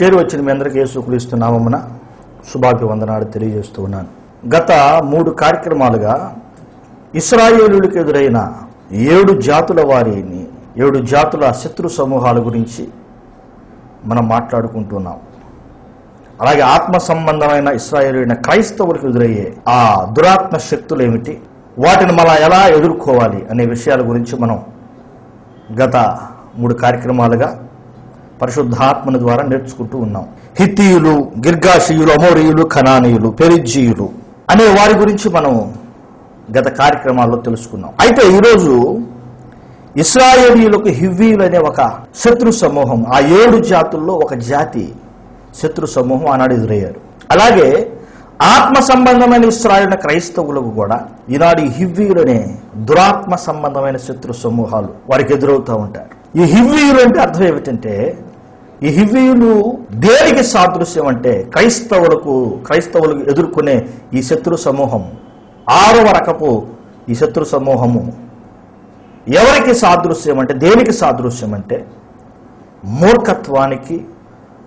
చేరి వచ్చిన మీ అందరికీ యేసుక్రీస్తు నామమున శుభాభివందనాలు తెలియజేస్తూ ఉన్నాను. గత మూడు కార్యక్రమాలుగా ఇస్రాయేలులకు ఎదురైన ఏడు జాతుల వారిని ఏడు జాతుల శత్రు సమూహాల గురించి మనం మాట్లాడుకుంటున్నాం అలాగే ఆత్మ సంబంధమైన ఇస్రాయేలైన క్రైస్తవులకు ఎదురయ్యే ఆ దురాత్మ శక్తులు ఏమిటి? వాటిని మనం ఎలా ఎదుర్కోవాలి? అనే విషయాల గురించి మనం గత మూడు కార్యక్రమాలుగా పరిశుద్ధాత్మని ద్వారా నేర్చుకుంటూ ఉన్నాం. హిత్తీయులు గిర్గాషియులు అమోరియులు ఖనానీయులు పెరిజ్జీయులు అనే వారి గురించి మనం గత కార్యక్రమాల్లో తెలుసుకున్నాం. అయితే ఈరోజు ఇస్రాయేలీయులకు హివ్వీలు అనే ఒక శత్రు సమూహం ఆ ఏడు జాతుల్లో ఒక జాతి శత్రు సమూహం ఆనాడు ఎదురయ్యారు. అలాగే ఆత్మ సంబంధమైన ఇస్రాయేల్ క్రైస్తవులకు కూడా ఈనాడు హివ్వీలనే అనే దురాత్మ సంబంధమైన శత్రు సమూహాలు వారికి ఎదురవుతూ ఉంటారు. ఈ హివ్వీలు అంటే అర్థం ఏమిటంటే ఈ హివ్వీయులు దేనికి సాదృశ్యం అంటే క్రైస్తవులకు క్రైస్తవులకు ఎదుర్కొనే ఈ శత్రు సమూహం ఆరవ రకపు ఈ శత్రు సమూహము. ఎవరికి సాదృశ్యం అంటే దేనికి సాదృశ్యం అంటే మూర్ఖత్వానికి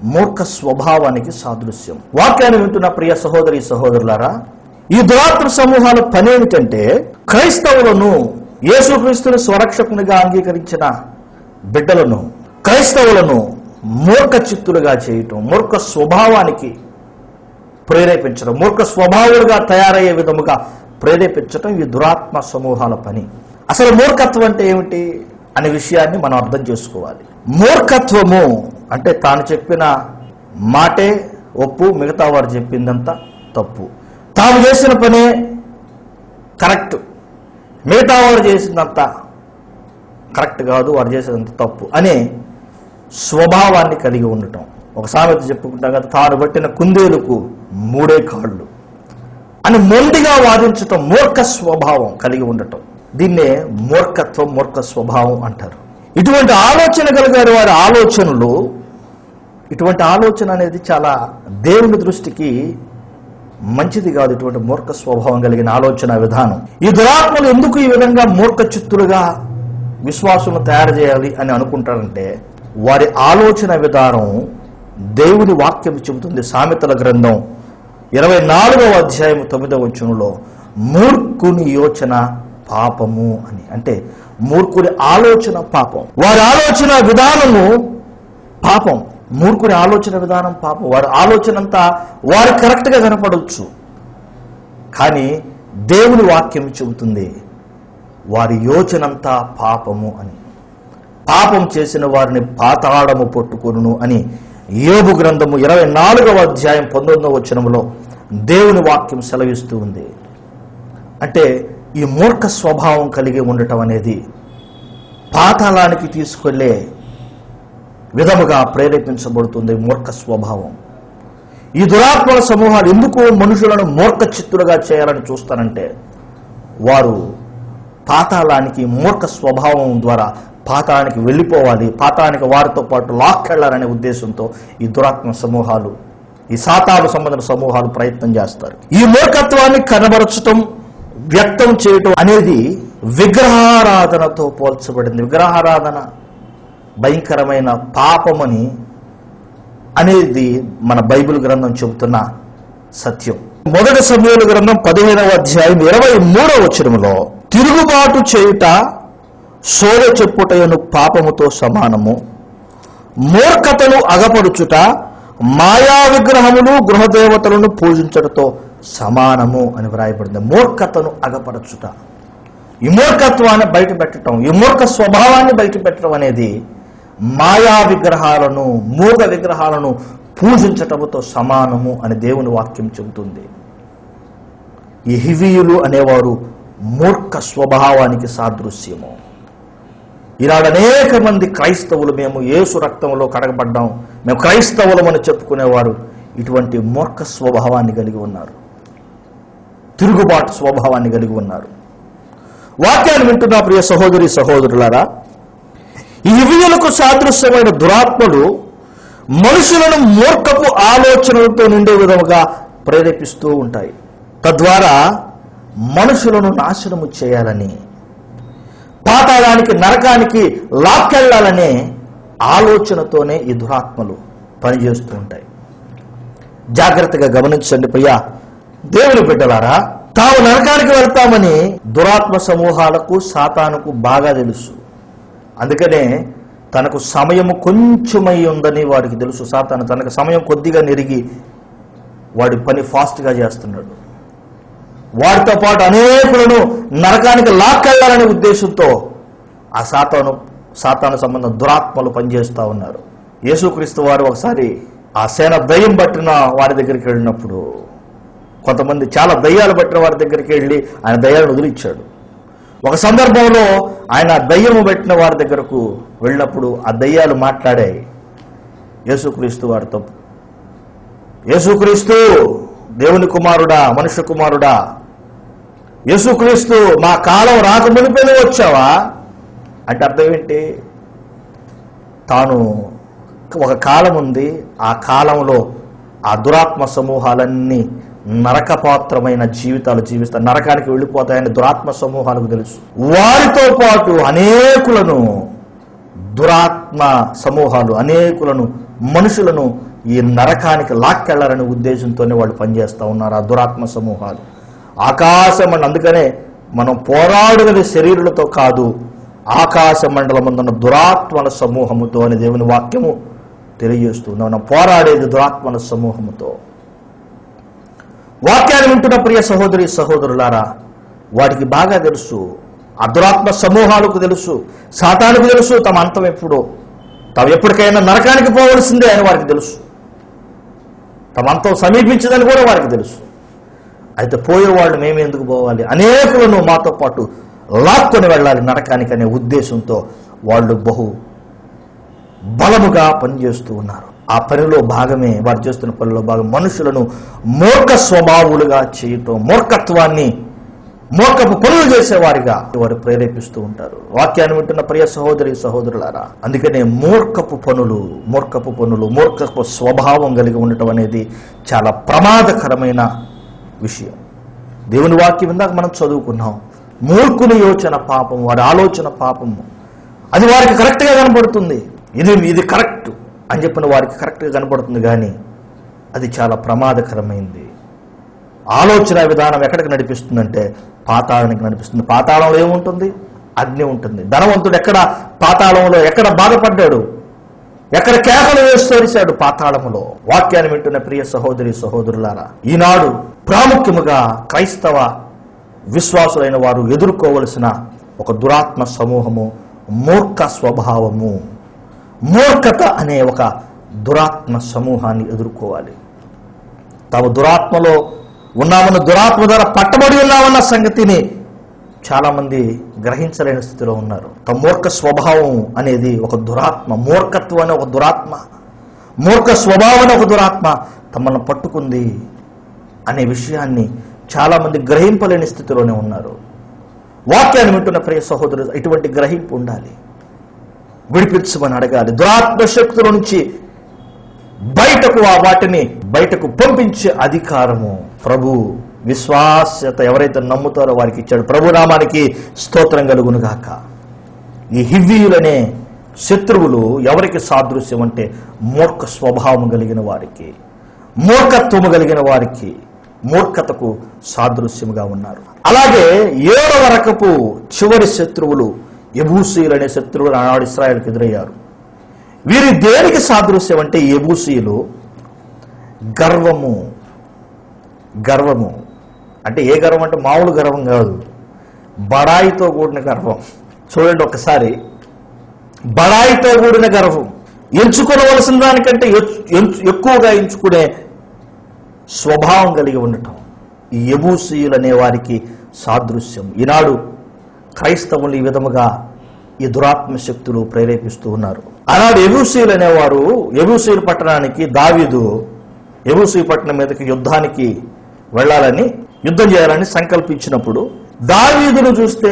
మూర్ఖ స్వభావానికి సాదృశ్యం. వాక్యాన్ని వింటున్న ప్రియ సహోదరి సహోదరులారా ఈ దురాత్మ సమూహాల పని ఏమిటంటే క్రైస్తవులను యేసుక్రీస్తుని స్వరక్షకునిగా అంగీకరించిన బిడ్డలను క్రైస్తవులను మూర్ఖ చిత్తులుగా చేయటం మూర్ఖ స్వభావానికి ప్రేరేపించడం మూర్ఖ స్వభావులుగా తయారయ్యే విధముగా ప్రేరేపించడం ఈ దురాత్మ సమూహాల పని. అసలు మూర్ఖత్వం అంటే ఏమిటి అనే విషయాన్ని మనం అర్థం చేసుకోవాలి. మూర్ఖత్వము అంటే తాను చెప్పిన మాటే ఒప్పు మిగతా వారు చెప్పిందంతా తప్పు. తాను చేసిన పనే కరెక్ట్ మిగతా వారు చేసిందంతా కరెక్ట్ కాదు వారు చేసినంత తప్పు అనే స్వభావాన్ని కలిగి ఉండటం. ఒక సామెత చెప్పుకుంటాం కదా తాను పట్టిన కుందేలుకు మూడే కాళ్ళు. అని మొండిగా వాదించటం మూర్ఖ స్వభావం కలిగి ఉండటం. దీన్నే మూర్ఖత్వం మూర్ఖ స్వభావం అంటారు. ఇటువంటి ఆలోచన కలిగారు వారి ఆలోచనలు ఇటువంటి ఆలోచన అనేది చాలా దేవుని దృష్టికి మంచిది కాదు. ఇటువంటి మూర్ఖ స్వభావం కలిగిన ఆలోచన విధానం. ఈ దురాత్మలు ఎందుకు ఈ విధంగా మూర్ఖ చిత్తులుగా విశ్వాసులను తయారు చేయాలి అని అనుకుంటారంటే వారి ఆలోచన విధానం దేవుని వాక్యం చెబుతుంది సామెతల గ్రంథం ఇరవై నాలుగవ అధ్యాయం తొమ్మిదవ వచనంలో మూర్ఖుని యోచన పాపము అని. అంటే మూర్ఖుని ఆలోచన పాపం. వారి ఆలోచన విధానము పాపం. మూర్ఖుని ఆలోచన విధానం పాపం. వారి ఆలోచన అంతా వారు కరెక్ట్గా కనపడవచ్చు కానీ దేవుని వాక్యం చెబుతుంది వారి యోచనంతా పాపము అని. పాపం చేసిన వారిని పాతాళము పట్టుకొనును అని ఏబు గ్రంథము ఇరవై నాలుగవ అధ్యాయం పంతొమ్మిదవ వచనములో దేవుని వాక్యం సెలవిస్తూ ఉంది. అంటే ఈ మూర్ఖ స్వభావం కలిగి ఉండటం అనేది పాతాళానికి తీసుకెళ్ళే విధముగా ప్రేరేపించబడుతుంది మూర్ఖ స్వభావం. ఈ దురాత్మల సమూహాలు ఎందుకు మనుషులను మూర్ఖ చిత్తులుగా చేయాలని చూస్తారంటే వారు పాతాళానికి మూర్ఖ స్వభావం ద్వారా పాతానికి వెళ్ళిపోవాలి పాతానికి వారితో పాటు లాక్కెళ్ళాలనే ఉద్దేశంతో ఈ దురాత్మ సమూహాలు ఈ సాతాను సంబంధించిన సమూహాలు ప్రయత్నం చేస్తారు. ఈ మూర్ఖత్వాన్ని కనబరచటం వ్యక్తం చేయటం అనేది విగ్రహారాధనతో పోల్చబడింది. విగ్రహారాధన భయంకరమైన పాపమని అనేది మన బైబిల్ గ్రంథం చెబుతున్న సత్యం. మొదటి సమయంలో గ్రంథం పదిహేనవ అధ్యాయం ఇరవై మూడవ వచనంలో తిరుగుబాటు చేయుట సోద చెప్పుటయను పాపముతో సమానము. మూర్ఖతను అగపరుచుట మాయా విగ్రహములు గృహదేవతలను పూజించటతో సమానము అని వ్రాయబడింది. మూర్ఖతను అగపరచుట ఈ మూర్ఖత్వాన్ని బయట పెట్టడం ఈ మూర్ఖ స్వభావాన్ని బయట పెట్టడం అనేది మాయా విగ్రహాలను మూగ విగ్రహాలను పూజించటముతో సమానము అని దేవుని వాక్యం చెబుతుంది. ఈ హివీయులు అనేవారు మూర్ఖ స్వభావానికి సాదృశ్యము. ఈనాడు అనేక మంది క్రైస్తవులు మేము యేసు రక్తంలో కడగబడ్డాం. మేము క్రైస్తవులమని చెప్పుకునేవారు. ఇటువంటి మూర్ఖ స్వభావాన్ని కలిగి ఉన్నారు. తిరుగుబాటు స్వభావాన్ని కలిగి ఉన్నారు. వాక్యాన్ని వింటున్న ప్రియ సహోదరి సహోదరులారా ఈ విధులకు సాదృశ్యమైన దురాత్మలు మనుషులను మూర్ఖపు ఆలోచనలతో నిండే విధముగా ప్రేరేపిస్తూ ఉంటాయి. తద్వారా మనుషులను నాశనము చేయాలని పాతాళానికి నరకానికి లాక్కెళ్ళాలనే ఆలోచనతోనే ఈ దురాత్మలు పనిచేస్తూ ఉంటాయి. జాగ్రత్తగా గమనించండి ప్రియా. దేవుని బిడ్డలారా తాము నరకానికి వెళ్తామని దురాత్మ సమూహాలకు సాతానుకు బాగా తెలుసు. అందుకనే తనకు సమయం కొంచెమై ఉందని వాడికి తెలుసు. సాతాను తనకు సమయం కొద్దిగా నెరిగి వాడి పని ఫాస్ట్గా చేస్తున్నాడు. వారితో పాటు అనేకులను నరకానికి లాక్కెళ్ళాలనే ఉద్దేశంతో ఆ సాతాను సాతాను సంబంధం దురాత్మలు పనిచేస్తూ ఉన్నారు. యేసుక్రీస్తు వారు ఒకసారి ఆ సేన దయ్యం పట్టిన వారి దగ్గరికి వెళ్ళినప్పుడు కొంతమంది చాలా దయ్యాలు పట్టిన వారి దగ్గరికి వెళ్ళి ఆయన దయ్యాలను వదిలిచ్చాడు. ఒక సందర్భంలో ఆయన దయ్యము పెట్టిన వారి దగ్గరకు వెళ్ళినప్పుడు ఆ దయ్యాలు మాట్లాడాయి. యేసుక్రీస్తు వారితో యేసుక్రీస్తు దేవుని కుమారుడా మనుష్య కుమారుడా యేసుక్రీస్తు మా కాలం రాకమునిపైన వచ్చావా? అంటే అర్థం ఏంటి? తాను ఒక కాలం ఉంది ఆ కాలంలో ఆ దురాత్మ సమూహాలన్నీ నరకపాత్రమైన జీవితాలు జీవిస్తారు నరకానికి వెళ్ళిపోతాయని దురాత్మ సమూహాలకు తెలుసు. వారితో పాటు అనేకులను దురాత్మ సమూహాలు అనేకులను మనుషులను ఈ నరకానికి లాక్కెళ్ళారనే ఉద్దేశంతోనే వాళ్ళు పనిచేస్తూ ఉన్నారు ఆ దురాత్మ సమూహాలు. ఆకాశం అని అందుకనే మనం పోరాడుగల శరీరులతో కాదు ఆకాశ మండలముందున్న దురాత్మల సమూహముతో అని దేవుని వాక్యము తెలియజేస్తుంది మనం పోరాడేది దురాత్మల సమూహముతో. వాక్యాన్ని వింటున్న ప్రియ సహోదరి సహోదరులారా వాటికి బాగా తెలుసు. ఆ దురాత్మ సమూహాలకు తెలుసు. సాతానికి తెలుసు. తమ అంతం ఎప్పుడో తాము ఎప్పటికైనా నరకానికి పోవలసిందే అని వారికి తెలుసు. తమ అంతం సమీపించదని కూడా వారికి తెలుసు. అయితే పోయేవాళ్ళు మేము ఎందుకు పోవాలి? అనేకులను మాతో పాటు లాక్కొని వెళ్ళాలి నరకానికి అనే ఉద్దేశంతో వాళ్ళు బహు బలముగా పనిచేస్తూ ఉన్నారు. ఆ పనిలో భాగమే వారు చేస్తున్న పనిలో భాగం మనుషులను మూర్ఖ స్వభావులుగా చేయటం మూర్ఖత్వాన్ని మూర్ఖపు పనులు చేసేవారిగా వారు ప్రేరేపిస్తూ ఉంటారు. వాక్యాన్ని వింటున్న ప్రియ సహోదరి సహోదరులారా అందుకనే మూర్ఖపు పనులు మూర్ఖపు పనులు మూర్ఖపు స్వభావం కలిగి ఉండటం అనేది చాలా ప్రమాదకరమైన విషయం. దేవుని వాక్యం ఇందాక మనం చదువుకున్నాం. మూర్ఖుని యోచన పాపం వాడి ఆలోచన పాపము. అది వారికి కరెక్ట్గా కనపడుతుంది ఇది ఇది కరెక్ట్ అని చెప్పిన వారికి కరెక్ట్గా కనబడుతుంది కానీ అది చాలా ప్రమాదకరమైంది. ఆలోచన విధానం ఎక్కడికి నడిపిస్తుందంటే పాతాళానికి నడిపిస్తుంది. పాతాళంలో ఏముంటుంది? అగ్ని ఉంటుంది. ధనవంతుడు ఎక్కడ పాతాళంలో ఎక్కడ బాధపడ్డాడు? ఎక్కడ కేకలు వేస్తోరిశాడు పాతాళములో? వాక్యాన్ని వింటున్న ప్రియ సహోదరి సహోదరులారా ఈనాడు ప్రాముఖ్యముగా క్రైస్తవ విశ్వాసులైన వారు ఎదుర్కోవలసిన ఒక దురాత్మ సమూహము మూర్ఖ స్వభావము. మూర్ఖత అనే ఒక దురాత్మ సమూహాన్ని ఎదుర్కోవాలి. తమ దురాత్మలో ఉన్నామన్న దురాత్మ ద్వారా పట్టబడి ఉన్నామన్న సంగతిని చాలామంది గ్రహించలేని స్థితిలో ఉన్నారు. తమ మూర్ఖ స్వభావం అనేది ఒక దురాత్మ మూర్ఖత్వం అనే ఒక దురాత్మ మూర్ఖ స్వభావం అనే ఒక దురాత్మ తమను పట్టుకుంది అనే విషయాన్ని చాలామంది గ్రహింపలేని స్థితిలోనే ఉన్నారు. వాక్యాన్ని వింటున్న ప్రియ సహోదరు ఇటువంటి గ్రహింపు ఉండాలి. విడిపించమని అడగాలి. దురాత్మ శక్తుల నుంచి బయటకు ఆ వాటిని బయటకు పంపించే అధికారము. ప్రభు విశ్వాస్యత ఎవరైతే నమ్ముతారో వారికి ఇచ్చాడు. ప్రభునామానికి స్తోత్రం కలుగునుగాక. ఈ హివ్వీయులనే శత్రువులు ఎవరికి సాదృశ్యం అంటే మూర్ఖ స్వభావం కలిగిన వారికి మూర్ఖత్వము కలిగిన వారికి మూర్ఖతకు సాదృశ్యముగా ఉన్నారు. అలాగే ఏడవ రకపు చివరి శత్రువులు ఎబూసీయులు అనే శత్రువులు ఆనాడు ఇస్రాయల్కి ఎదురయ్యారు. వీరి దేనికి సాదృశ్యం అంటే ఎబూసీయులు గర్వము. గర్వము. అంటే ఏ గర్వం అంటే మామూలు గర్వం కాదు. బడాయితో కూడిన గర్వం. చూడండి ఒకసారి. బడాయితో కూడిన గర్వం. ఎంచుకోవలసిన దానికంటే ఎంచు- ఎక్కువగా ఎంచుకునే స్వభావం కలిగి ఉండటం. ఈ ఎబూసీయులు అనే వారికి సాదృశ్యం. ఈనాడు క్రైస్తవులు ఈ విధముగా ఈ దురాత్మ శక్తులు ప్రేరేపిస్తూ ఉన్నారు. ఆనాడు ఎబూసీలు అనేవారు ఎబూసీలు పట్టణానికి దావీదు ఎబూసీ పట్టణం మీదకి యుద్ధానికి వెళ్ళాలని యుద్ధం చేయాలని సంకల్పించినప్పుడు దావీదును చూస్తే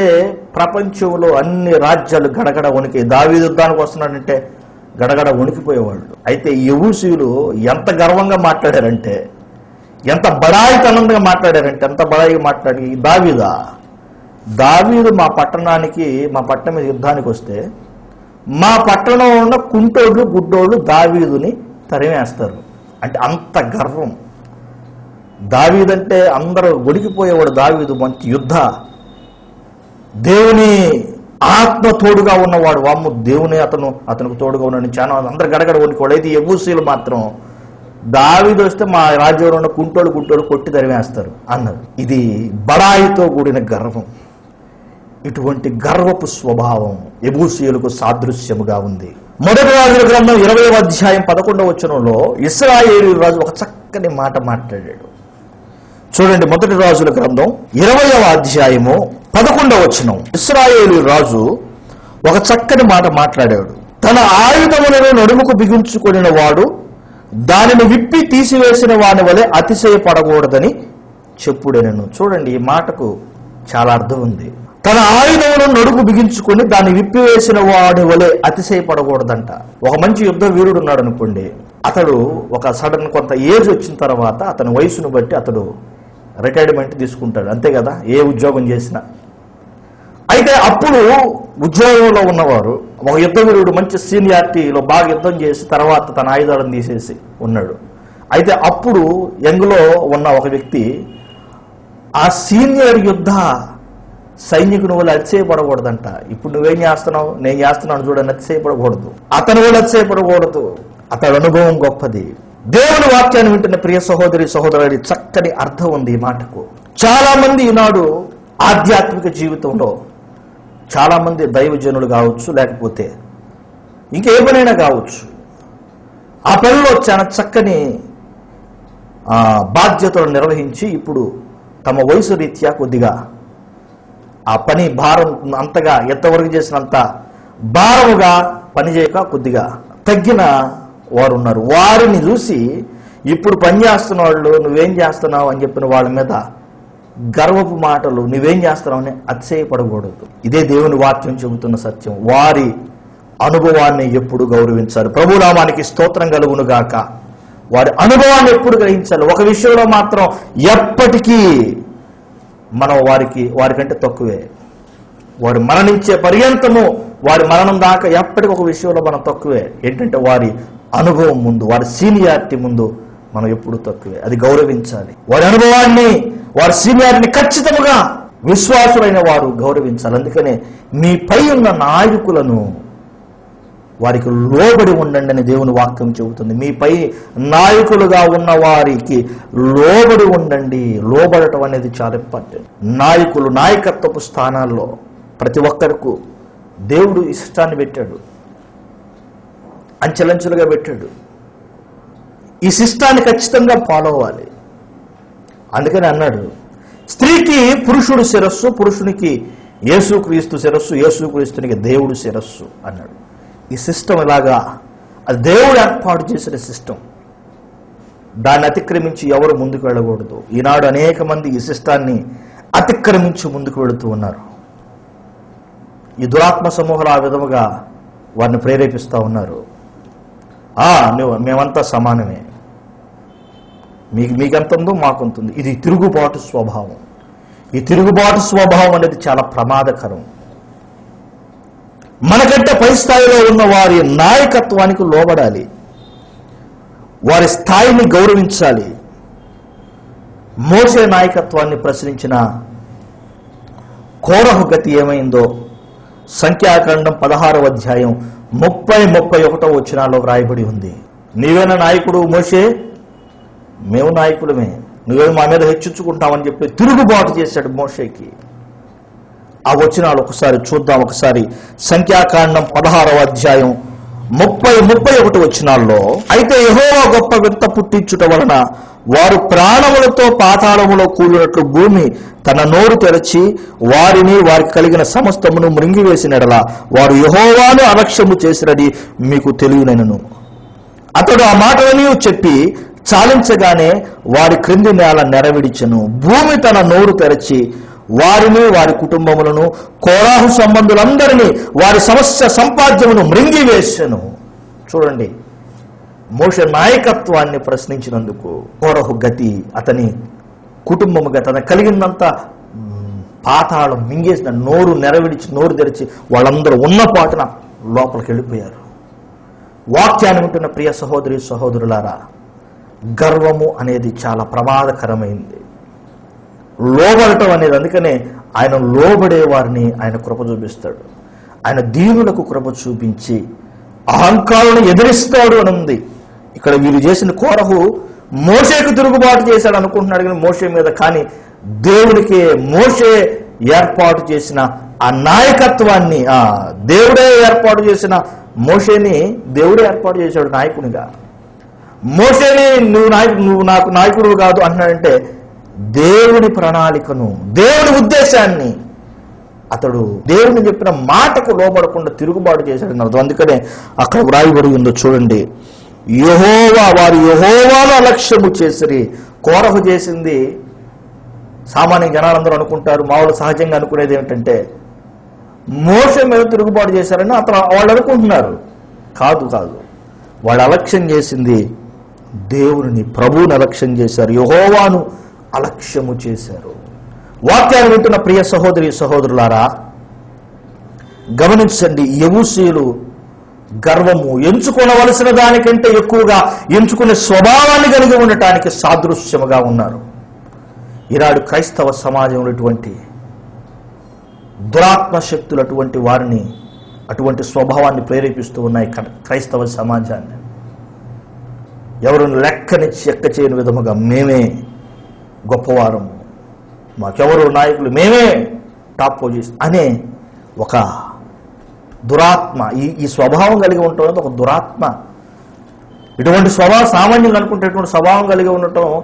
ప్రపంచంలో అన్ని రాజ్యాలు గడగడ వణికి. దావీదు యుద్ధానికి వస్తున్నాడంటే గడగడ వణికిపోయేవాళ్ళు. అయితే యవూసీలు ఎంత గర్వంగా మాట్లాడారంటే ఎంత బడాయితనంగా మాట్లాడారంటే ఎంత బడాయిగా మాట్లాడి దావీదా దావీదు మా పట్టణానికి మా పట్టణం మీద యుద్ధానికి వస్తే మా పట్టణంలో ఉన్న కుంటోళ్ళు గుడ్డోళ్ళు దావీదుని తరిమేస్తారు. అంటే అంత గర్వం. దావీదంటే అందరూ గొడికిపోయేవాడు దావీదు మంచి యుద్ధ. దేవుని ఆత్మ తోడుగా ఉన్నవాడు. వామ్ము దేవుని అతను అతనికి తోడుగా ఉన్నాడు చాలా అందరు గడగడ వండుకోడు అయితే ఎగుసీలు మాత్రం దావీదు వస్తే మా రాజ్యంలో ఉన్న కుంటోడు కుంటోడు కొట్టి తరివేస్తారు అన్నారు. ఇది బడాయితో కూడిన గర్వం. ఇటువంటి గర్వపు స్వభావం ఎబూసీయులకు సాదృశ్యముగా ఉంది. మొదటి రాజుల గ్రంథం ఇరవై అధ్యాయం పదకొండవ వచనంలో ఇస్రాయేలు రాజు ఒక చక్కని మాట మాట్లాడాడు. చూడండి మొదటి రాజుల గ్రంథం ఇరవయవ అధ్యాయము పదకొండవ వచనం. ఇస్రాయేలు రాజు ఒక చక్కని మాట మాట్లాడాడు. తన ఆయుధములను నడుముకు బిగించుకొనిన వాడు దానిని విప్పి తీసివేసిన వాని వలె అతిశయపడకూడదని చెప్పుడేనను. చూడండి ఈ మాటకు చాలా అర్థం ఉంది. తన ఆయుధములను నడుపు బిగించుకొని దాన్ని విప్పివేసిన వాడి వలె అతిశయపడకూడదంట. ఒక మంచి యుద్ధ వీరుడు ఉన్నాడు అనుకోండి అతడు ఒక సడన్ కొంత ఏజ్ వచ్చిన తర్వాత అతని వయసును బట్టి అతడు రిటైర్మెంట్ తీసుకుంటాడు అంతే కదా? ఏ ఉద్యోగం చేసినా. అయితే అప్పుడు ఉద్యోగంలో ఉన్నవారు ఒక యుద్ధ వీరుడు మంచి సీనియారిటీలో బాగా యుద్ధం చేసి తర్వాత తన ఆయుధాలను తీసేసి ఉన్నాడు. అయితే అప్పుడు యంగ్లో ఉన్న ఒక వ్యక్తి ఆ సీనియర్ యుద్ధ సైనికుని వాళ్ళు అతిశయపడకూడదంట. ఇప్పుడు నువ్వేం చేస్తున్నావు? నేను చేస్తున్నాను చూడని అతిశయపడకూడదు. అతను కూడా అతిశయపడకూడదు. అతడి అనుభవం గొప్పది. దేవుని వాక్యాన్ని వింటున్న ప్రియ సహోదరి సహోదరుడి చక్కని అర్థం ఉంది ఈ మాటకు. చాలా మంది ఈనాడు ఆధ్యాత్మిక జీవితంలో చాలా మంది దైవజనులు కావచ్చు లేకపోతే ఇంకే పనైనా కావచ్చు. ఆ పనిలో చాలా చక్కని ఆ, బాధ్యతలు నిర్వహించి ఇప్పుడు తమ వయసు రీత్యా కొద్దిగా ఆ పని భారం అంతగా ఎంతవరకు చేసినంత భారముగా పనిచేయక కొద్దిగా తగ్గిన వారు ఉన్నారు వారిని చూసి ఇప్పుడు పని చేస్తున్న వాళ్ళు నువ్వేం చేస్తున్నావు? అని చెప్పిన వాళ్ళ మీద గర్వపు మాటలు నువ్వేం చేస్తున్నావు? అని అతిశయపడకూడదు. ఇదే దేవుని వాక్యం చెబుతున్న సత్యం. వారి అనుభవాన్ని ఎప్పుడు గౌరవించాలి. ప్రభునామానికి స్తోత్రం కలుగును గాక. వారి అనుభవాన్ని ఎప్పుడు గ్రహించాలి. ఒక విషయంలో మాత్రం ఎప్పటికీ మనం వారికి వారికంటే తక్కువే. వారు మరణించే పర్యంతము వారి మరణం దాకా ఎప్పటికి ఒక విషయంలో మనం తక్కువే. ఏంటంటే వారి అనుభవం ముందు వారి సీనియారిటీ ముందు మనం ఎప్పుడు తక్కువే. అది గౌరవించాలి. వారి అనుభవాన్ని వారి సీనియారిటీని ఖచ్చితంగా విశ్వాసులైన వారు గౌరవించాలి. అందుకనే మీ పై ఉన్న నాయకులను వారికి లోబడి ఉండండి అని దేవుని వాక్యం చెబుతుంది. మీపై నాయకులుగా ఉన్న వారికి లోబడి ఉండండి. లోబడటం అనేది చాలా ఇంపార్టెంట్ నాయకులు నాయకత్వపు స్థానాల్లో ప్రతి ఒక్కరికి దేవుడు ఇష్టాన్ని పెట్టాడు. అంచెలంచెలుగా పెట్టాడు. ఈ శిష్టాన్ని ఖచ్చితంగా ఫాలో అవ్వాలి. అందుకని అన్నాడు స్త్రీకి పురుషుడు శిరస్సు పురుషునికి యేసుక్రీస్తు శిరస్సు యేసుక్రీస్తునికి దేవుడు శిరస్సు అన్నాడు. ఈ సిస్టమ్ ఇలాగా అది దేవుడు ఏర్పాటు చేసిన సిస్టమ్ దాన్ని అతిక్రమించి ఎవరు ముందుకు వెళ్ళకూడదు. ఈనాడు అనేక మంది ఈ సిస్టాన్ని అతిక్రమించి ముందుకు వెళుతూ ఉన్నారు. ఈ దురాత్మ సమూహాలు ఆ విధముగా వారిని ప్రేరేపిస్తూ ఉన్నారు. నువ్వు మేమంతా సమానమే. మీకు మీకెంత ఉందో మాకుంటుంది ఇది తిరుగుబాటు స్వభావం. ఈ తిరుగుబాటు స్వభావం అనేది చాలా ప్రమాదకరం. మనకంటే పై స్థాయిలో ఉన్న వారి నాయకత్వానికి లోబడాలి. వారి స్థాయిని గౌరవించాలి. మోసే నాయకత్వాన్ని ప్రశ్నించిన కోరహు గతి ఏమైందో సంఖ్యాకాండం పదహారవ అధ్యాయం ముప్పై ముప్పై ఒకటో వచ్చినాలో వ్రాయబడి ఉంది. నీవేనా నాయకుడు మోసే మేము నాయకులమే. నువ్వేమో మా మీద హెచ్చించుకుంటామని చెప్పి తిరుగుబాటు చేశాడు మోషేకి. ఆ వచనాలు ఒకసారి చూద్దాం. ఒకసారి సంఖ్యాకాండం పదహారవ అధ్యాయం ముప్పై ముప్పై ఒకటి వచనాల్లో అయితే ఎహో గొప్ప వింత పుట్టించుట వలన వారు ప్రాణములతో పాతాళములో కూలినట్లు భూమి తన నోరు తెరచి వారిని వారికి కలిగిన సమస్తమును మృంగివేసినడలా వారు యహోవాను అలక్ష్యము చేసినది మీకు తెలియనను అతడు ఆ మాటలని చెప్పి చాలించగానే వారి క్రింది నేల నెరవిడిచెను. భూమి తన నోరు తెరచి వారిని వారి కుటుంబములను కోరాహు సంబంధులందరినీ వారి సమస్య సంపాద్యమును మృంగివేసెను చూడండి మోష నాయకత్వాన్ని ప్రశ్నించినందుకు కోరహు గతి అతని కుటుంబము గతి అతను కలిగిందంత పాతాళం మింగేసిన నోరు నెరవిడిచి నోరు తెరిచి వాళ్ళందరూ ఉన్న పాటున లోపలికి వెళ్ళిపోయారు. వాక్యాన్ని వింటున్న ప్రియ సహోదరి సహోదరులారా గర్వము అనేది చాలా ప్రమాదకరమైంది. లోబడటం అనేది అందుకనే ఆయన లోబడే వారిని ఆయన కృప చూపిస్తాడు. ఆయన దీనులకు కృప చూపించి అహంకారులను ఎదిరిస్తాడు అని ఉంది. ఇక్కడ వీరు చేసిన కోరహు మోషేకు తిరుగుబాటు చేశాడు అనుకుంటున్నాడు కానీ మోషే మీద కానీ దేవుడికి మోషే ఏర్పాటు చేసిన ఆ నాయకత్వాన్ని ఆ దేవుడే ఏర్పాటు చేసిన మోషేని దేవుడే ఏర్పాటు చేశాడు నాయకునిగా. మోసేని నువ్వు నాయకు నువ్వు నాకు నాయకుడు కాదు అంటున్నాడంటే దేవుని ప్రణాళికను దేవుని ఉద్దేశాన్ని అతడు దేవుని చెప్పిన మాటకు లోబడకుండా తిరుగుబాటు చేశాడని అర్థం. అందుకనే అక్కడ వ్రాయబడి ఉందో చూడండి. యహోవా వారు యహోవాను అలక్ష్యము చేసిరి. కోరహు చేసింది సామాన్య జనాలందరూ అనుకుంటారు. మామూలు సహజంగా అనుకునేది ఏమిటంటే మోస మీద తిరుగుబాటు చేశారని అతను వాళ్ళు అనుకుంటున్నారు. కాదు కాదు. వాళ్ళు అలక్ష్యం చేసింది దేవుని ప్రభువుని అలక్ష్యం చేశారు. యహోవాను అలక్ష్యము చేశారు. వాక్యాన్ని వింటున్న ప్రియ సహోదరి సహోదరులారా గమనించండి యవుసీలు గర్వము ఎంచుకోవలసిన దానికంటే ఎక్కువగా ఎంచుకునే స్వభావాన్ని కలిగి ఉండటానికి సాదృశ్యముగా ఉన్నారు. ఈనాడు క్రైస్తవ సమాజంలో ఇటువంటి దురాత్మ శక్తులు అటువంటి వారిని అటువంటి స్వభావాన్ని ప్రేరేపిస్తూ ఉన్నాయి క్రైస్తవ సమాజాన్ని. ఎవరిని లెక్కని చెక్క చేయని విధముగా మేమే గొప్పవారము. మాకెవరు నాయకులు? మేమే టాప్ పొజిషన్ అనే ఒక దురాత్మ ఈ ఈ స్వభావం కలిగి ఉండటం అనేది ఒక దురాత్మ. ఇటువంటి స్వభావం సామాన్యులు అనుకుంటేటువంటి స్వభావం కలిగి ఉండటం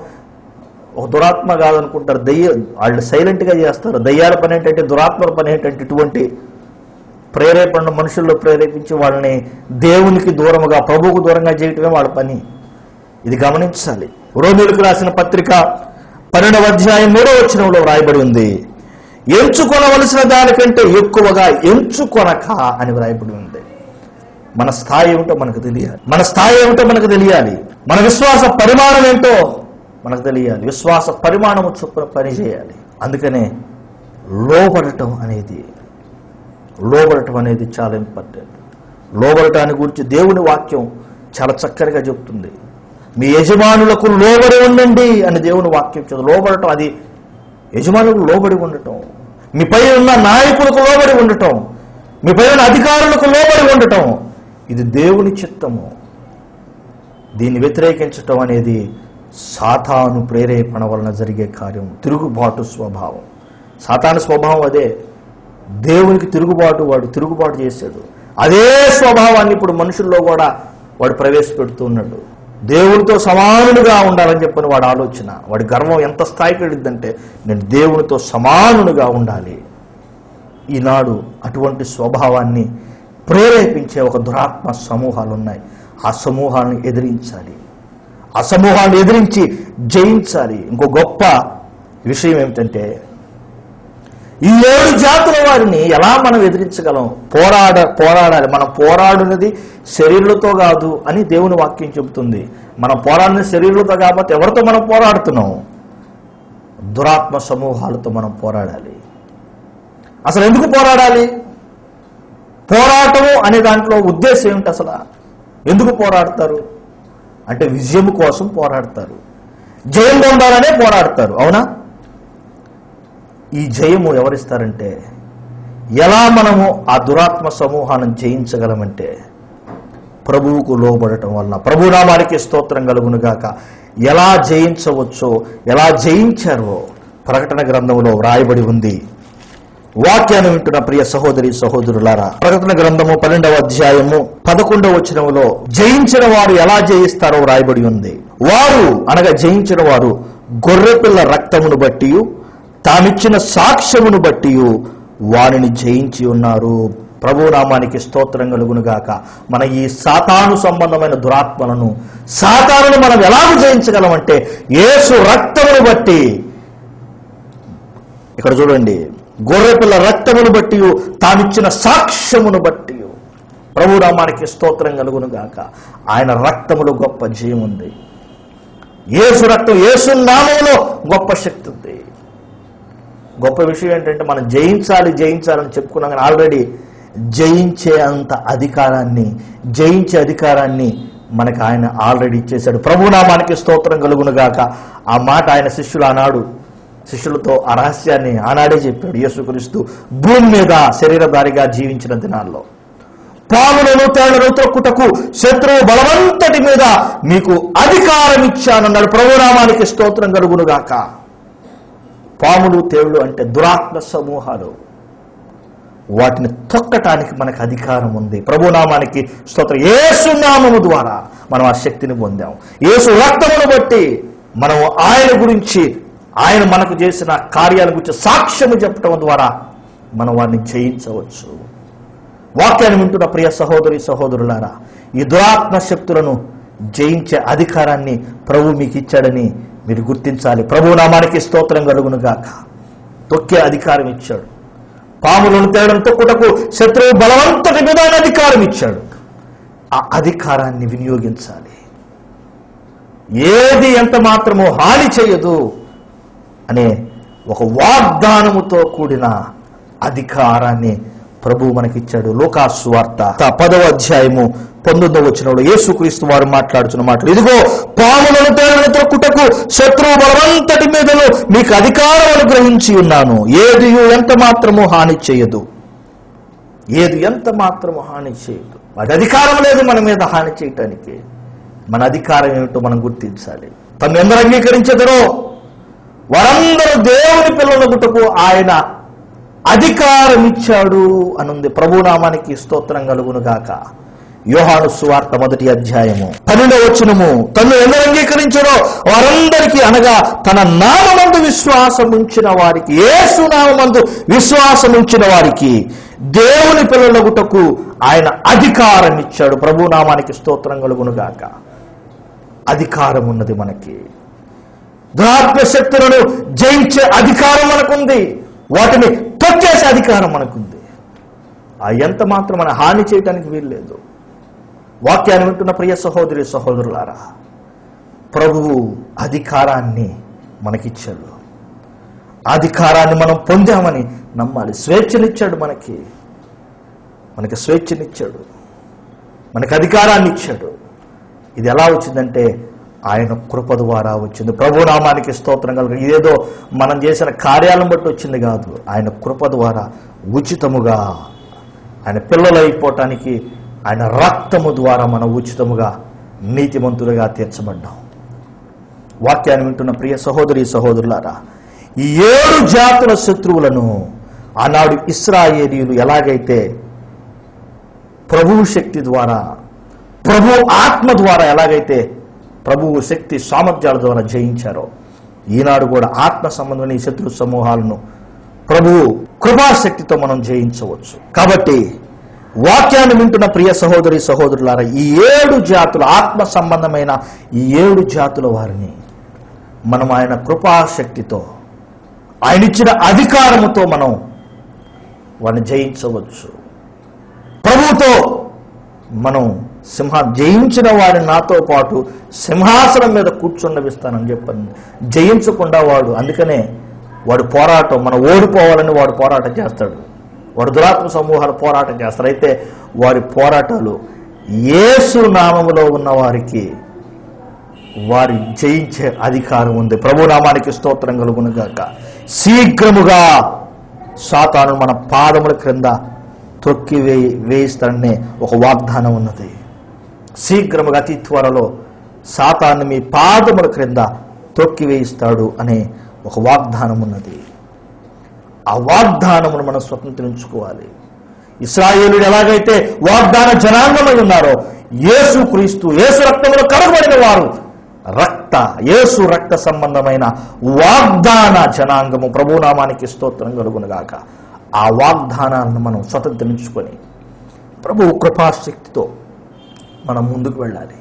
ఒక దురాత్మ కాదనుకుంటారు. దయ్య వాళ్ళు సైలెంట్గా చేస్తారు. దయ్యాల పని ఏంటంటే దురాత్మల పని ఏంటంటే ఇటువంటి ప్రేరేపణ మనుషుల్లో ప్రేరేపించి వాళ్ళని దేవునికి దూరముగా ప్రభువుకు దూరంగా చేయటమే వాళ్ళ పని. ఇది గమనించాలి. రోమిలకు రాసిన పత్రిక పన్నెండవ అధ్యాయం మూడవ వచనంలో వ్రాయబడి ఉంది. ఎంచుకొనవలసిన దానికంటే ఎక్కువగా ఎంచుకొనక అని వ్రాయబడి ఉంది. మన స్థాయి ఏమిటో మనకు తెలియాలి. మన స్థాయి ఏమిటో మనకు తెలియాలి. మన విశ్వాస పరిమాణం ఏంటో మనకు తెలియాలి. విశ్వాస పరిమాణము చొప్పున పని చేయాలి. అందుకనే లోబడటం అనేది లోబడటం అనేది చాలా ఇంపార్టెంట్ లోబడటాన్ని గురించి దేవుని వాక్యం చాలా చక్కగా చెప్తుంది. మీ యజమానులకు లోబడి ఉండండి అని దేవుని వాక్యం చదువు లోబడటం అది యజమానులకు లోబడి ఉండటం. మీపై ఉన్న నాయకులకు లోబడి ఉండటం. మీపై ఉన్న అధికారులకు లోబడి ఉండటం. ఇది దేవుని చిత్తము. దీన్ని వ్యతిరేకించటం అనేది సాతాను ప్రేరేపణ వలన జరిగే కార్యం. తిరుగుబాటు స్వభావం. సాతాను స్వభావం అదే. దేవునికి తిరుగుబాటు వాడు తిరుగుబాటు చేశాడు. అదే స్వభావాన్ని ఇప్పుడు మనుషుల్లో కూడా వాడు ప్రవేశపెడుతున్నాడు దేవునితో సమానుడుగా ఉండాలని చెప్పని వాడు ఆలోచన. వాడి గర్వం ఎంత స్థాయికి వెళ్ళిందంటే నేను దేవునితో సమానునిగా ఉండాలి. ఈనాడు అటువంటి స్వభావాన్ని ప్రేరేపించే ఒక దురాత్మ సమూహాలు ఉన్నాయి ఆ సమూహాలను ఎదిరించాలి. ఆ సమూహాలను ఎదిరించి జయించాలి. ఇంకో గొప్ప విషయం ఏమిటంటే ఈ ఏడు జాతుల వారిని ఎలా మనం ఎదిరించగలం? పోరాడ పోరాడాలి. మనం పోరాడినది శరీరులతో కాదు అని దేవుని వాక్యం చెబుతుంది. మనం పోరాడిన శరీరులతో కాకపోతే ఎవరితో మనం పోరాడుతున్నాం? దురాత్మ సమూహాలతో మనం పోరాడాలి. అసలు ఎందుకు పోరాడాలి? పోరాటము అనే దాంట్లో ఉద్దేశం ఏమిటి అసలు? ఎందుకు పోరాడతారు? అంటే విజయం కోసం పోరాడతారు. జయం పొందాలనే పోరాడతారు. అవునా? ఈ జయము ఎవరిస్తారంటే ఎలా మనము ఆ దురాత్మ సమూహాన్ని జయించగలమంటే ప్రభువుకు లోబడటం వలన. ప్రభునామానికి స్తోత్రం కలుగునుగాక. ఎలా జయించవచ్చో ఎలా జయించారో ప్రకటన గ్రంథంలో వ్రాయబడి ఉంది. వాక్యాన్ని వింటున్న ప్రియ సహోదరి సహోదరులారా ప్రకటన గ్రంథము పన్నెండవ అధ్యాయము పదకొండవ వచనంలో జయించిన వారు ఎలా జయిస్తారో వ్రాయబడి ఉంది. వారు అనగా జయించిన వారు గొర్రెపిల్ల రక్తమును బట్టి తామిచ్చిన సాక్ష్యమును బట్టి వారిని జయించి ఉన్నారు. ప్రభునామానికి స్తోత్రం స్తోత్రం కలుగునుగాక. మన ఈ సాతాను సంబంధమైన దురాత్మలను సాతాను మనం ఎలా జయించగలమంటే యేసు రక్తమును బట్టి ఇక్కడ చూడండి గొర్రెపిల్ల రక్తమును బట్టి తామిచ్చిన సాక్ష్యమును బట్టి ప్రభురామానికి స్తోత్రం కలుగును గాక ఆయన రక్తములో గొప్ప జయం ఉంది రక్తం యేసు నామంలో గొప్ప శక్తి ఉంది. గొప్ప విషయం ఏంటంటే మనం జయించాలి జయించాలని చెప్పుకున్నాం కానీ ఆల్రెడీ జయించే అంత అధికారాన్ని జయించే అధికారాన్ని మనకు ఆయన ఆల్రెడీ ఇచ్చేశాడు. ప్రభునామానికి స్తోత్రం కలుగునుగాక. ఆ మాట ఆయన శిష్యులు ఆనాడు శిష్యులతో ఆ రహస్యాన్ని ఆనాడే చెప్పాడు యేసుక్రీస్తు. భూమి మీద శరీరధారిగా జీవించిన దినాల్లో. పాములను తేళ్ళను త్రొక్కుటకు శత్రువు బలవంతటి మీద మీకు అధికారం ఇచ్చానన్నాడు. ప్రభునామానికి స్తోత్రం కలుగునుగాక. పాములు తేళ్ళు అంటే దురాత్మ సమూహాలు. వాటిని తొక్కటానికి మనకు అధికారం ఉంది. ప్రభునామానికి స్తోత్ర. ఏసునామము ద్వారా మనం ఆ శక్తిని పొందాం. యేసు రక్తమును బట్టి మనం ఆయన గురించి ఆయన మనకు చేసిన కార్యాల గురించి సాక్ష్యము చెప్పడం ద్వారా మనం వారిని జయించవచ్చు. వాక్యాన్ని వింటున్న ప్రియ సహోదరి సహోదరులారా ఈ దురాత్మ శక్తులను జయించే అధికారాన్ని ప్రభు మీకు ఇచ్చాడని మీరు గుర్తించాలి. ప్రభు నామానికి స్తోత్రం కలుగును గాక. తొక్కే అధికారం ఇచ్చాడు. పాములను తేడం తొక్కుటకు శత్రువు బలవంతటి మీద ఆయన అధికారం ఇచ్చాడు. ఆ అధికారాన్ని వినియోగించాలి. ఏది ఎంత మాత్రమో హాని చేయదు అనే ఒక వాగ్దానముతో కూడిన అధికారాన్ని ప్రభు మనకిచ్చాడు లోకాస్వార్త. పదవ అధ్యాయము పంతొమ్మిదవ వచ్చినప్పుడు యేసుక్రీస్తు వారు మాట్లాడుతున్న మాటలు. ఇదిగో పాములను తేలను త్రొక్కుటకు శత్రువు బలవంతటి మీదను మీకు అధికారం అనుగ్రహించి ఉన్నాను. ఏది ఎంత మాత్రము హాని చేయదు. ఏది ఎంత మాత్రము హాని చేయదు. వాటి అధికారం లేదు మన మీద హాని చేయటానికి. మన అధికారం ఏమిటో మనం గుర్తించాలి. తను ఎందరు అంగీకరించదరో. వారందరూ దేవుని పిల్లలగుటకు ఆయన అధికారం ఇచ్చాడు అనుంది. ప్రభునామానికి స్తోత్రం కలుగును గాక. యోహాను సువార్త మొదటి అధ్యాయము. పన్నెండవ వచనము. తను ఎవరు అంగీకరించారో వారందరికీ అనగా తన నామందు విశ్వాసం ఉంచిన వారికి ఏసు నామందు విశ్వాసం ఉంచిన వారికి దేవుని పిల్లలగుటకు ఆయన అధికారం ఇచ్చాడు ప్రభునామానికి స్తోత్రం కలుగును గాక. అధికారం ఉన్నది మనకి. దురాత్మ శక్తులను జయించే అధికారం మనకుంది. వాటిని తొక్కేసే అధికారం మనకుంది. ఆ ఎంత మాత్రం మన హాని చేయటానికి వీల్లేదు. వాక్యాన్ని వింటున్న ప్రియ సహోదరి సహోదరులారా ప్రభువు అధికారాన్ని మనకిచ్చాడు. అధికారాన్ని మనం పొందామని నమ్మాలి. స్వేచ్ఛనిచ్చాడు మనకి. మనకి స్వేచ్ఛనిచ్చాడు. మనకి అధికారాన్ని ఇచ్చాడు ఇది ఎలా వచ్చిందంటే ఆయన కృప ద్వారా వచ్చింది. ప్రభునామానికి స్తోత్రం కలుగు. ఇదేదో మనం చేసిన కార్యాలను బట్టి వచ్చింది కాదు. ఆయన కృప ద్వారా ఉచితముగా ఆయన పిల్లలైపోవటానికి ఆయన రక్తము ద్వారా మనం ఉచితముగా నీతిమంతులుగా తీర్చబడ్డాం. వాక్యాన్ని వింటున్న ప్రియ సహోదరి సహోదరులారా ఈ ఏడు జాతుల శత్రువులను ఆనాడు ఇస్రాయేలీలు ఎలాగైతే ప్రభువు శక్తి ద్వారా ప్రభు ఆత్మ ద్వారా ఎలాగైతే ప్రభువు శక్తి సామర్థ్యాల ద్వారా జయించారో. ఈనాడు కూడా ఆత్మ సంబంధమైన ఈ శత్రు సమూహాలను ప్రభువు కృపాశక్తితో మనం జయించవచ్చు. కాబట్టి వాక్యాన్ని వింటున్న ప్రియ సహోదరి సహోదరులారా ఈ ఏడు జాతులు ఆత్మ సంబంధమైన ఈ ఏడు జాతుల వారిని మనం ఆయన కృపాశక్తితో ఆయన ఇచ్చిన అధికారముతో మనం వారిని జయించవచ్చు. మనం సింహ జయించిన వారిని నాతో పాటు సింహాసనం మీద కూర్చుండవిస్తానని చెప్పండి. జయించకుండా వాడు అందుకనే వాడు పోరాటం మనం ఓడిపోవాలని వాడు పోరాటం చేస్తాడు. వాడు దురాత్మ సమూహాలు పోరాటం చేస్తారు. అయితే వారి పోరాటాలు ఏసు నామంలో ఉన్న వారికి వారి జయించే అధికారం ఉంది. ప్రభునామానికి స్తోత్రం కలుగునుగాక శీఘ్రముగా సాతాను మన పాదముల క్రింద తొక్కి వేయి వేయిస్తాడనే ఒక వాగ్దానం ఉన్నది శీఘ్రముగా అతి త్వరలో సాతాన్ని మీ పాదముల క్రింద తొక్కి వేయిస్తాడు అనే ఒక వాగ్దానం ఉన్నది ఆ వాగ్దానమును మనం స్వతంత్రించుకోవాలి. ఇస్రాయేలుడు ఎలాగైతే వాగ్దాన జనాంగమై ఉన్నారో యేసు క్రీస్తు యేసు రక్తములు కరగబడిన వారు రక్త యేసు రక్త సంబంధమైన వాగ్దాన జనాంగము ప్రభునామానికి స్తోత్రం కలుగునుగాక. ఆ వాగ్దానాలను మనం స్వతంత్రించుకొని ప్రభు కృపాశక్తితో మనం ముందుకు వెళ్ళాలి.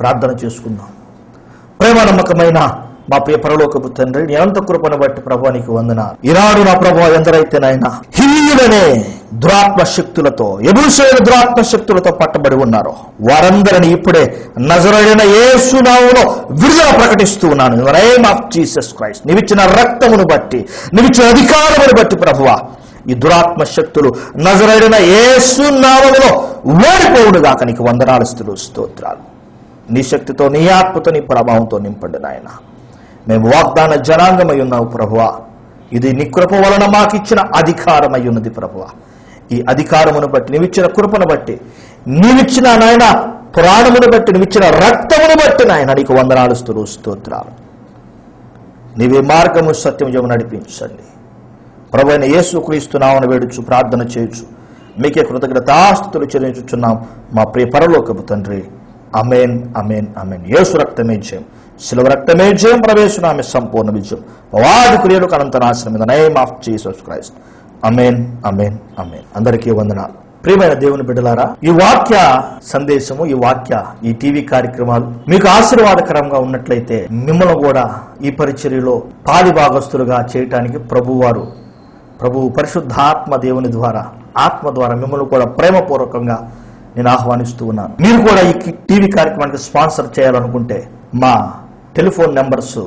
ప్రార్థన చేసుకుందాం. ప్రేమ నమ్మకమైన మా ప్రియ పరలోకపు తండ్రి నీ అనంత కృపను బట్టి ప్రభానికి వందన ఈనాడు నా ప్రభు ఎందరైతే నాయన దురాత్మ శక్తులతో ఎబుసేలు దురాత్మ శక్తులతో పట్టబడి ఉన్నారు. వారందరిని ఇప్పుడే నజరైన యేసునాములో విడుదల ప్రకటిస్తూ ఉన్నాను. నేమ్ ఆఫ్ జీసస్ క్రైస్ట్ నీవిచ్చిన రక్తమును బట్టి నీవిచ్చిన అధికారమును బట్టి ప్రభువా ఈ దురాత్మ శక్తులు నజరైన యేసు ఓడిపోవుడుగాక నీకు వందనాలు స్థులు స్తోత్రాలు. నీ శక్తితో నీ ఆత్మతో నీ ప్రభావంతో నింపండి నాయన. మేము వాగ్దాన జనాంగమై ఉన్నావు ప్రభువా. ఇది నీ కృప వలన మాకిచ్చిన అధికారమై ఉన్నది ప్రభువా. ఈ అధికారమును బట్టి నీవిచ్చిన కృపను బట్టి నీవిచ్చిన నాయన పురాణమును బట్టి నీవిచ్చిన రక్తమును బట్టి నాయన నీకు వందనాలు స్థులు స్తోత్రాలు. నీవే మార్గము సత్యము నడిపించండి. ప్రభు అయిన యేసు వేడుచు ప్రార్థన చేయొచ్చు మీకే కృతజ్ఞతాస్థుతులు చెల్లించుచున్నాం. మా ప్రియ పరలోకపు తండ్రి అమేన్ అమేన్ అమేన్. యేసు రక్తమే జయం. సిలువ రక్తమే జయం ఆమె సంపూర్ణ విజయం. వాది క్రియలకు అనంతనాశనం in the name of Jesus Christ. Amen amen amen అందరికీ వందనాలు ప్రియమైన దేవుని బిడ్డలారా ఈ వాక్య సందేశము ఈ వాక్య ఈ టీవీ కార్యక్రమాలు మీకు ఆశీర్వాదకరంగా ఉన్నట్లయితే మిమ్మల్ని కూడా ఈ పరిచర్యలో పాలి భాగస్తులుగా చేయటానికి ప్రభువారు ప్రభు పరిశుద్ధాత్మ దేవుని ద్వారా ఆత్మ ద్వారా మిమ్మల్ని కూడా ప్రేమపూర్వకంగా నేను ఆహ్వానిస్తూ ఉన్నాను. మీరు కూడా ఈ టీవీ కార్యక్రమానికి స్పాన్సర్ చేయాలనుకుంటే మా టెలిఫోన్ నెంబర్స్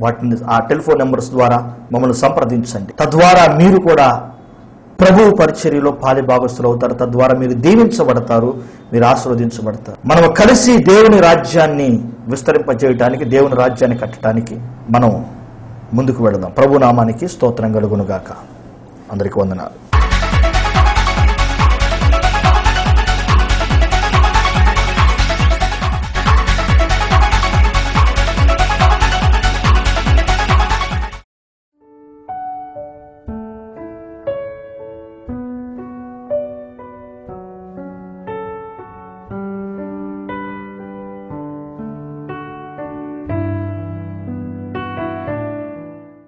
వాటిని ఆ టెలిఫోన్ నెంబర్స్ ద్వారా మమ్మల్ని సంప్రదించండి. తద్వారా మీరు కూడా ప్రభు పరిచర్యలో పాలి భాగస్తులు అవుతారు. తద్వారా మీరు దీవించబడతారు మీరు ఆశీర్వదించబడతారు. మనం కలిసి దేవుని రాజ్యాన్ని విస్తరింపజేయటానికి దేవుని రాజ్యాన్ని కట్టడానికి మనం ముందుకు వెళదాం. ప్రభు నామానికి స్తోత్రం కలుగునుగాక. అందరికీ వందనాలు.